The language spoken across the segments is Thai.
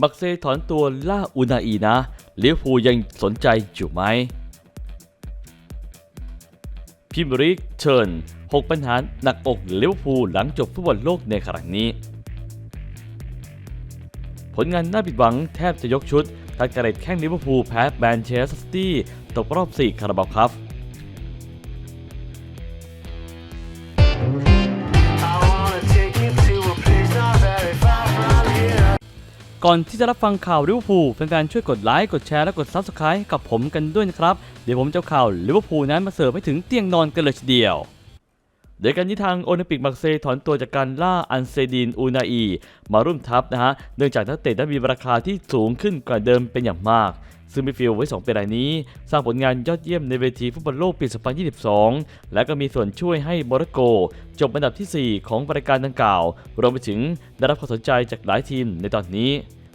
บักเซถอนตัวล่าอุนาอีนะลิเวอร์พูลยังสนใจอยู่ไหมพิมริกเชิญ 6 ปัญหาหนักอกลิเวอร์พูลหลังจบฟุตบอลโลกในครั้งนี้ ผลงานน่าผิดหวังแทบจะยกชุดตั้งแต่เรดแข้งลิเวอร์พูลแพ้แมนเชสเตอร์ซิตี้ตกรอบ 4 คาราบาวครับ ก่อนที่จะรับฟังข่าวลิเวอร์พูลแฟนๆช่วยกดไลค์กดแชร์และกดซับสไครต์ให้กับผมกันด้วยนะครับ เดี๋ยวผมจะข่าวลิเวอร์พูลนั้นมาเสิร์ฟให้ถึงเตียงนอนกันเลยทีเดียวโดยการที่ทางโอลิมปิกมักเซย์ถอนตัวจากการล่าอันเซดินอูนาอี มาร่วมทัพนะฮะเนื่องจากนักเตะนั้นมีราคาที่สูงขึ้นกว่าเดิมเป็นอย่างมาก ซึ่งมิดฟิลด์ไว้2ปีรายนี้ สร้างผลงานยอดเยี่ยมในเวทีฟุตบอลโลกปี 2022 และก็มีส่วนช่วยให้โมร็อกโก จบอันดับที่ 4 ของรายการดังกล่าว รวมไปถึงได้รับความสนใจจากหลายทีมในตอนนี้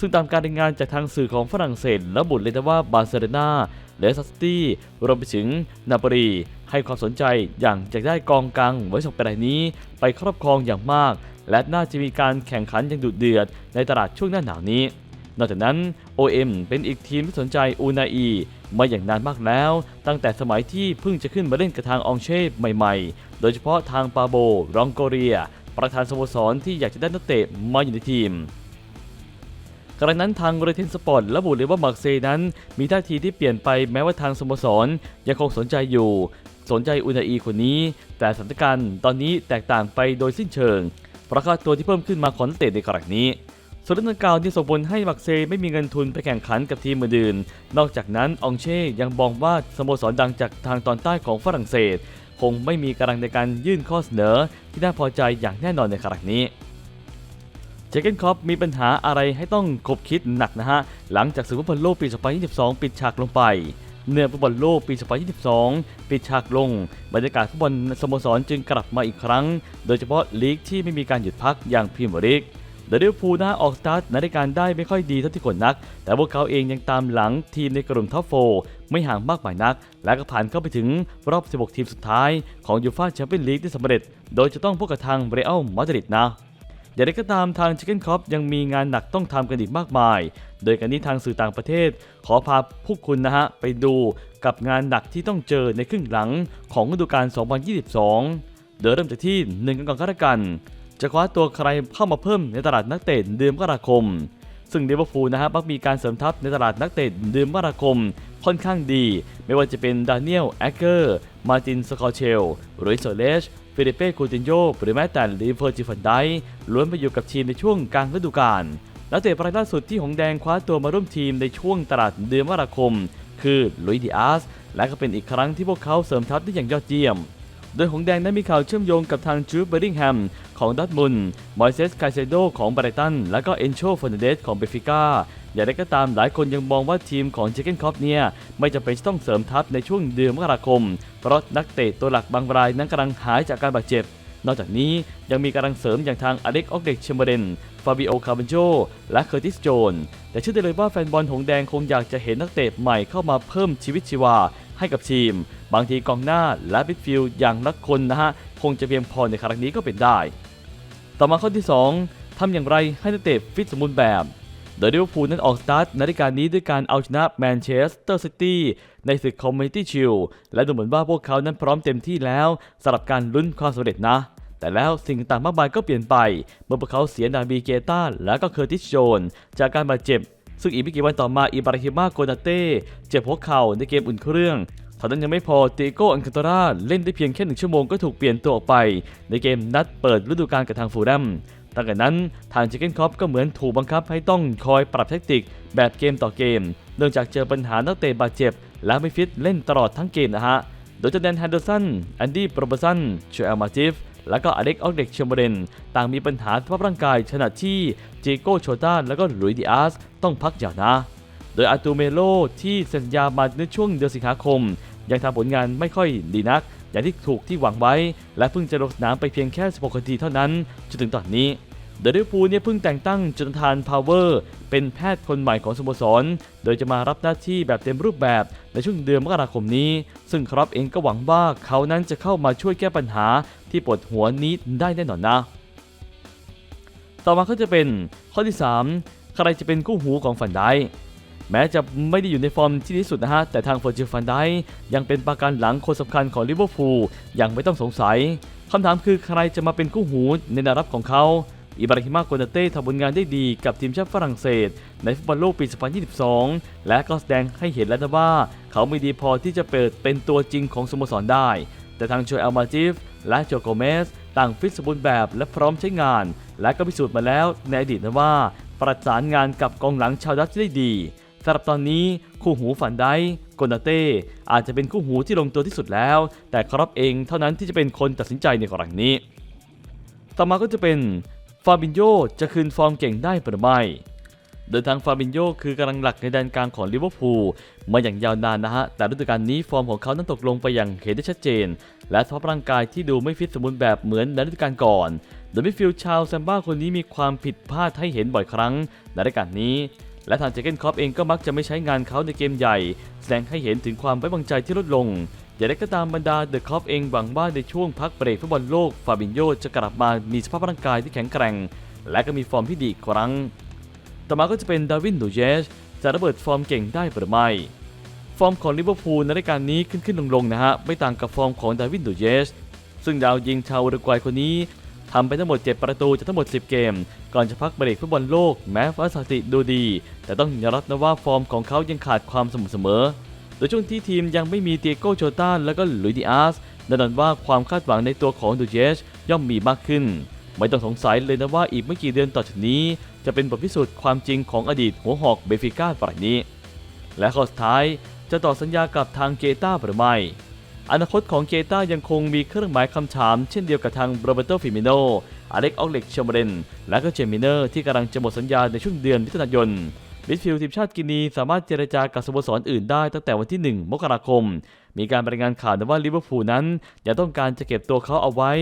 ซึ่งตามการรายงานจากทางสื่อของฝรั่งเศสระบุเลยนะว่าบาร์เซโลนาเลสตัสตี้รวมไปถึงนาโปลีให้ความสนใจอย่างจะได้กองกลางไว้สองรายนี้ ไปครอบครองอย่างมาก และน่าจะมีการแข่งขันอย่างดุเดือดในตลาดช่วงหน้าหนาวนี้ นอกจากนั้น OM เป็นอีกทีมที่สนใจอูนาอีมาอย่างนานมากแล้ว ตั้งแต่สมัยที่เพิ่งจะขึ้นมาเล่นกับทางองเช่ใหม่ๆ โดยเฉพาะทางปาโบ รองโกเรีย ประธานสโมสรที่อยากจะได้นักเตะมาอยู่ในทีมกรณนั้นทางเรเทนสปอร์ตระบุเลยว่ามาร์เซย์นั้น มีท่าทีที่เปลี่ยนไปแม้ว่าทางสโมสรยังคงสนใจอยู่ สนใจอุนาอีคนนี้ แต่สถานการณ์ตอนนี้แตกต่างไปโดยสิ้นเชิงเพราะค่าตัวที่เพิ่มขึ้นมาของนักเตะในกรณีนี้ ส่วนเรื่องดังกล่าวที่ส่งผลให้มักเซย์ไม่มีเงินทุนไปแข่งขันกับทีมอื่นนอกจากนั้นองเช่ยังมองว่าสโมสรดังจากทางตอนใต้ของฝรั่งเศส คงไม่มีกำลังในการยื่นข้อเสนอ ที่น่าพอใจอย่างแน่นอนในครั้งนี้เจเกนคอปมีปัญหาอะไรให้ต้องคบคิดหนักนะฮะ หลังจากศึกฟุตบอลโลกปี 2022 ปิดฉากลงไป เนื่องฟุตบอลโลกปี 2022 ปิดฉากลง บรรยากาศฟุตบอลสโมสรจึงกลับมาอีกครั้ง โดยเฉพาะลีกที่ไม่มีการหยุดพักอย่างพรีเมียร์ลีก เดลิเวอร์พูลนะออกสตาร์ทในรายการได้ไม่ค่อยดีเท่าที่ควรนัก แต่พวกเขาเองยังตามหลังทีมในกลุ่มท็อปโฟไม่ห่างมากมายนัก และก็ผ่านเข้าไปถึงรอบ 16 ทีมสุดท้ายของยูฟ่าแชมเปี้ยนลีกได้สำเร็จ โดยจะต้องพบกับทางเรอัลมาดริดนะอย่างไรก็ตามทางชิคเก้นคอปยังมีงานหนักต้องทำกันอีกมากมาย โดยการนี้ทางสื่อต่างประเทศ ขอพาพวกคุณนะฮะ ไปดูกับงานหนักที่ต้องเจอในครึ่งหลังของฤดูกาล 2022โดยเริ่มจากที่หนึ่งกันก่อนก็แล้วกัน จะคว้าตัวใครเข้ามาเพิ่มในตลาดนักเตะเดือนมกราคม ซึ่งลิเวอร์พูลนะฮะมักมีการเสริมทัพในตลาดนักเตะเดือนมกราคมค่อนข้างดี ไม่ว่าจะเป็นดานิเอลแอคเกอร์ มาร์ตินสกอเชลรุยโซเลชฟิลิเป้คูตินโยหรือแม้แต่ลีเวอร์จิฟันไดล้วนไปอยู่กับทีมในช่วงกลางฤดูกาลนักเตะรายล่าสุดที่หงแดงคว้าตัวมาร่วมทีมในช่วงตลาดเดือนมกราคม คือลุยดิอาสและก็เป็นอีกครั้งที่พวกเขาเสริมทัพได้อย่างยอดเยี่ยม โดยหงแดงนั้นมีข่าวเชื่อมโยงกับทางจูบเบอร์ริงแฮมของดัตมุนมอยเซสไคเซโดของบรตัน และก็เอนโชฟอนเดสของเบฟิก้า อย่างไรก็ตามหลายคนยังมองว่าทีมของเจเกนคอปเนี่ย ไม่จำเป็นต้องเสริมทัพในช่วงเดือนมกราคม เพราะนักเตะตัวหลักบางรายนั้นกำลังหายจากการบาดเจ็บ นอกจากนี้ยังมีกำลังเสริมอย่างทางอเล็กออกเด็กเชมเบรนฟาบิโอ คาร์บันโจ และเคอร์ติส โจน แต่เชื่อได้เลยว่าแฟนบอลหงแดงคงอยากจะเห็นนักเตะใหม่เข้ามาเพิ่มชีวิตชีวาให้กับทีม บางทีกองหน้าและมิดฟิลอย่างละคนนะฮะคงจะเพียงพอในครั้งนี้ก็เป็นได้ ต่อมาข้อที่ 2ทำอย่างไรให้นักเตะฟิตสมบูรณ์แบบ โดยลิเวอร์พูลนั้นออกสตาร์ทนรายกานี้ด้วยการเอาชนะแมนเชสเตอร์ซิตี้ในศึกคอมมิตี้ชิลและดูเหมือนว่าพวกเขานั้นพร้อมเต็มที่แล้วสำหรับการลุ้นความสำเร็จนะแต่แล้วสิ่งต่างๆมากมายก็เปลี่ยนไป เมื่อพวกเขาเสียดาบีเกตาและก็เคอร์ติสโจน จากการบาดเจ็บ ซึ่งอีกไม่กี่วันต่อมาอิบราฮิมาโกนาเต้ เจ็บหัวเข่าในเกมอุ่นเครื่อง เท่านั้นยังไม่พอติโกอันคาตราเล่นได้เพียงแค่หนึ่งชั่วโมงก็ถูกเปลี่ยนตัวออกไป ในเกมนัดเปิดฤดูกาลกับทางฟูลแลมตั้งแต่นั้นทางชิคเกนคอปก็เหมือนถูกบังคับให้ต้องคอยปรับแทคติกแบบเกมต่อเกม เนื่องจากเจอปัญหานักเตะบาดเจ็บ และไม่ฟิตเล่นตลอดทั้งเกมนะฮะ โดยจอแดนแฮนเดอร์สันแอนดี้โปรเบสันโชเอลมาติฟและก็อเล็กออกเด็กเชมเบรนต่างมีปัญหาสภาพร่างกายขณะที่เจโกโชต้าและก็ลุยดิอาสต้องพักยาวนะ โดยอาตูเมโลที่เซนสัญญามาในช่วงเดือนสิงหาคม ยังทำผลงานไม่ค่อยดีนัก อย่างที่ถูกที่หวังไว้ และเพิ่งจะลงสนามไปเพียงแค่ 16นาทีเท่านั้นจนถึงตอนนี้เดลิเวอร์พูเนี่ยเพิ่งแต่งตั้งจนทานพาวเวอร์ เป็นแพทย์คนใหม่ของสโมสร โดยจะมารับหน้าที่แบบเต็มรูปแบบในช่วงเดือนมกราคมนี้ ซึ่งครับเองก็หวังว่าเขานั้นจะเข้ามาช่วยแก้ปัญหาที่ปวดหัวนี้ได้แน่นอนนะ ต่อมาก็จะเป็นข้อที่ 3 ใครจะเป็นคู่หูของฟันไดค์ แม้จะไม่ได้อยู่ในฟอร์มที่ดีสุดนะฮะ แต่ทางเฟอร์จิฟันไดค์ยังเป็นประกันหลังคนสำคัญของลิเวอร์พูลอย่างไม่ต้องสงสัยคำถามคือใครจะมาเป็นคู่หูในแนวรับของเขาอิบราฮิมาโกนาเต้ทำผลงานได้ดีกับทีมชาติฝรั่งเศส ในฟุตบอลโลกปี 2022 และก็แสดงให้เห็นแล้วนะว่า เขาไม่ดีพอที่จะเปิดเป็นตัวจริงของสโมสรได้ แต่ทางโจเอลมาจิฟและโจโกเมส ต่างฟิตสมบูรณ์แบบและพร้อมใช้งาน และก็พิสูจน์มาแล้วในอดีตนะว่า ประสานงานกับกองหลังชาวดัตช์ได้ดี สำหรับตอนนี้คู่หูฝันไดค์โกนาเต้อาจจะเป็นคู่หูที่ลงตัวที่สุดแล้ว แต่ครอปเองเท่านั้นที่จะเป็นคนตัดสินใจในกรณีนี้ ต่อมาก็จะเป็นฟาบินโยจะคืนฟอร์มเก่งได้หรือไม่โดยทางฟาบินโยคือกำลังหลักในแดนกลางของลิเวอร์พูลมาอย่างยาวนานนะฮะ แต่ฤดูกาลนี้ฟอร์มของเขานั้นตกลงไปอย่างเห็นได้ชัดเจน และสภาพร่างกายที่ดูไม่ฟิตสมบูรณ์แบบเหมือนในฤดูกาลก่อนโดยมิฟิลชาวแซมบ้าคนนี้มีความผิดพลาดให้เห็นบ่อยครั้งในฤดูกาลนี้ และทางเจเกนคอปเองก็มักจะไม่ใช้งานเขาในเกมใหญ่ แสดงให้เห็นถึงความไว้วางใจที่ลดลง อย่างไรก็ตามบรรดาเดอะคอปเองหวังว่าในช่วงพักเบรกฟุตบอลโลกฟาบินโยจะกลับมามีสภาพร่างกายที่แข็งแกร่ง และก็มีฟอร์มที่ดีครั้ง ต่อมาก็จะเป็นดาวินดูเยสจะระเบิดฟอร์มเก่งได้หรือไม่ฟอร์มของลิเวอร์พูลในรายการนี้ขึ้นขึ้นลงลงๆนะฮะไม่ต่างกับฟอร์มของดาวินดูเยสซึ่งดาวยิงชาวอุรุกวัยคนนี้ ทำไปทั้งหมด 7 ประตูจากทั้งหมด 10 เกม ก่อนจะพักเบรกฟุตบอลโลกแม้ฟ้าสถิติดูดี แต่ต้องยอมรับนะว่าฟอร์มของเขายังขาดความสม่ำเสมอ โดยช่วงที่ทีมยังไม่มีเตียโกโจต้าและก็ลุยดิอาสแน่นอนว่าความคาดหวังในตัวของดูเยสย่อมมีมากขึ้น ไม่ต้องสงสัยเลยนะว่าอีกไม่กี่เดือนต่อจากนี้ จะเป็นบทพิสูจน์ความจริงของอดีตหัวหอกเบฟิก้าฝ่ายนี้ และข้อสุดท้ายจะต่อสัญญากับทางเกต้าหรือไม่ อนาคตของเกต้ายังคงมีเครื่องหมายคำถามเช่นเดียวกับทางโรเบโตฟิมิโนอเล็กออกเล็กเชมเบรนและก็เจมิเนอร์ที่กำลังจะหมดสัญญาในช่วงเดือนมิถุนายนมิดฟิลด์ทีมชาติกินีสามารถเจรจากับสโมสรอื่นได้ตั้งแต่วันที่ 1 มกราคม มีการรายงานข่าวนะว่าลิเวอร์พูลนั้นยังต้องการจะเก็บตัวเขาเอาไว้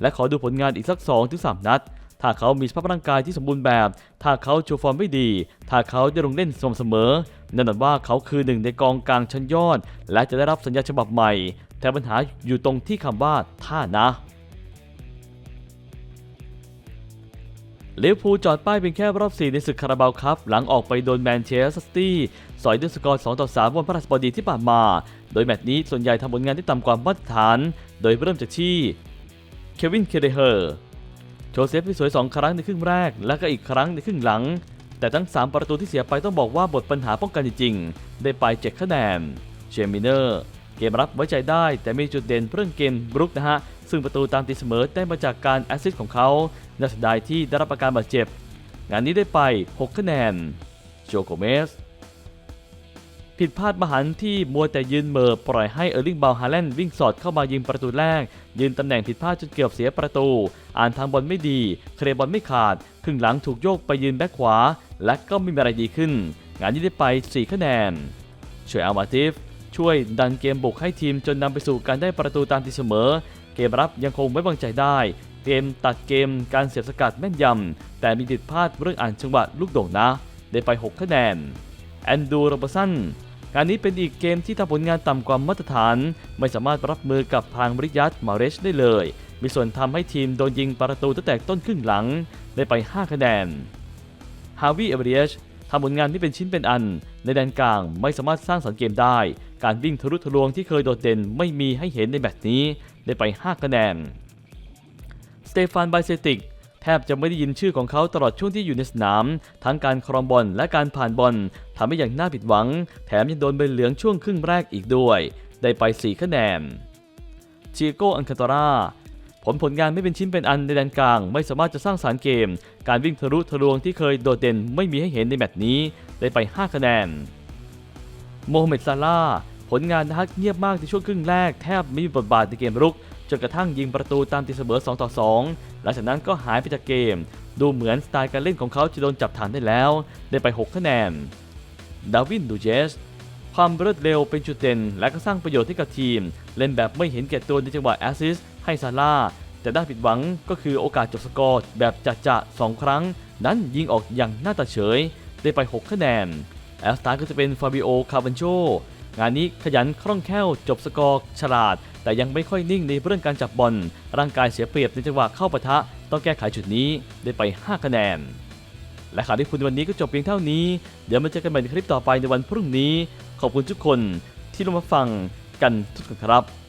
และขอดูผลงานอีกสัก 2-3 นัด ถ้าเขามีสภาพร่างกายที่สมบูรณ์แบบ ถ้าเขาโชว์ฟอร์มไม่ดี ถ้าเขาจะลงเล่นสม่ำเสมอแน่นหมายว่าเขาคือหนึ่งในกองกลางชั้นยอด และจะได้รับสัญญาฉบับใหม่ แต่ปัญหาอยู่ตรงที่คำว่าถ้านะเลวพูจอดป้ายเป็นแค่รอบ 4 ในศึกคาราบาวครับ หลังออกไปโดนแมนเชสเตอร์ซิตี้สอยด้วยสกอร์ 2 ต่อ 3 วันพระราชบดีที่ผ่านมา โดยแมตช์นี้ส่วนใหญ่ทำผลงานที่ต่ำกว่ามาตรฐาน โดยเริ่มจากที่เควินเคเดเฮอร์โชว์เซฟที่สวย 2 ครั้งในครึ่งแรก และก็อีกครั้งในครึ่งหลัง แต่ทั้ง 3 ประตูที่เสียไปต้องบอกว่าบทปัญหาป้องกันจริงๆได้ไป7คะแนนเชมิเนอร์ เกมรับไว้ใจได้แต่มีจุดเด่นเรื่องเกมรุกนะฮะ ซึ่งประตูตามตีเสมอได้มาจากการแอสซิสต์ของเขาน่าเสียดายที่ได้รับอาการบาดเจ็บ งานนี้ได้ไป 6 คะแนนโจโกเมสผิดพลาดมหันที่มัวแต่ยืนเมอปล่อยให้เออร์ลิงบาลฮาแลนด์วิ่งสอดเข้ามายิงประตูแรก ยืนตำแหน่งผิดพลาดจนเกือบเสียประตู อ่านทางบอลไม่ดี เคลียร์บอลไม่ขาดครึ่งหลังถูกโยกไปยืนแบ็คขวา และก็ไม่มีอะไรดีขึ้น งานนี้ได้ไป 4 คะแนนช่วยอามาติฟ ช่วยดันเกมบุกให้ทีมจนนำไปสู่การได้ประตูตามตีเสมอ เกมรับยังคงไว้วางใจได้ เกมตัดเกมการเสียบสกัดแม่นยำ แต่มีผิดพลาดเรื่องอ่านจังหวะลูกโด่งนะ ได้ไป 6 คะแนน แอนดูโรบสันงานนี้เป็นอีกเกมที่ทำผลงานต่ำกว่ามาตรฐาน ไม่สามารถรับมือกับทางบริยัตมาเรชได้เลย มีส่วนทำให้ทีมโดนยิงประตูตั้งแต่ต้นครึ่งหลัง ได้ไป 5 คะแนนฮาวิเอเบรียช ทำผลงานที่เป็นชิ้นเป็นอัน ในแดนกลางไม่สามารถสร้างสรรค์เกมได้ การวิ่งทะลุทะลวงที่เคยโดดเด่นไม่มีให้เห็นในแมตช์นี้ ได้ไป 5 คะแนน สเตฟานไบเซติกแทบจะไม่ได้ยินชื่อของเขาตลอดช่วงที่อยู่ในสนาม ทั้งการครองบอลและการผ่านบอลทำให้อย่างน่าผิดหวัง แถมยังโดนใบเหลืองช่วงครึ่งแรกอีกด้วย ได้ไป 4 คะแนนเชียโกอันคาตารา ผลผลงานไม่เป็นชิ้นเป็นอันในแดนกลาง ไม่สามารถจะสร้างสารรค์เกม การวิ่งทะลุทะลวงที่เคยโดดเด่นไม่มีให้เห็นในแมตช์นี้ ได้ไป 5 คะแนน โมฮัมเหม็ดซาลาผลงานนะฮะเงียบมากในช่วงครึ่งแรกแทบไม่มีบทบาทในเกมรุก จนกระทั่งยิงประตูตามตีเสมอ2ต่อ2หลังจากนั้นก็หายไปจากเกม ดูเหมือนสไตล์การเล่นของเขาจะโดนจับฐานได้แล้ว ได้ไป 6 คะแนน ดาวินดูเจส ความรวดเร็วเป็นจุดเด่น และก็สร้างประโยชน์ให้กับทีม เล่นแบบไม่เห็นแก่ตัวในจังหวะแอสซิสให้ซาร่าแต่ด้านผิดหวังก็คือโอกาสจบสกอร์แบบจัดจะสองครั้ง นั้นยิงออกอย่างน่าตาเฉย ได้ไป 6 คะแนน แอสตาก็จะเป็นฟาบิโอ คาร์บันโช งานนี้ขยันคล่องแคล่วจบสกอร์ฉลาด แต่ยังไม่ค่อยนิ่งในเรื่องการจับบอล ร่างกายเสียเปรียบในจังหวะเข้าปะทะ ต้องแก้ไขจุดนี้ได้ไป 5 คะแนน และข่าวที่คุณวันนี้ก็จบเพียงเท่านี้ เดี๋ยวมาเจอกันใหม่ในคลิปต่อไปในวันพรุ่งนี้ ขอบคุณทุกคนที่ร่วมฟังกันทุกคนครับ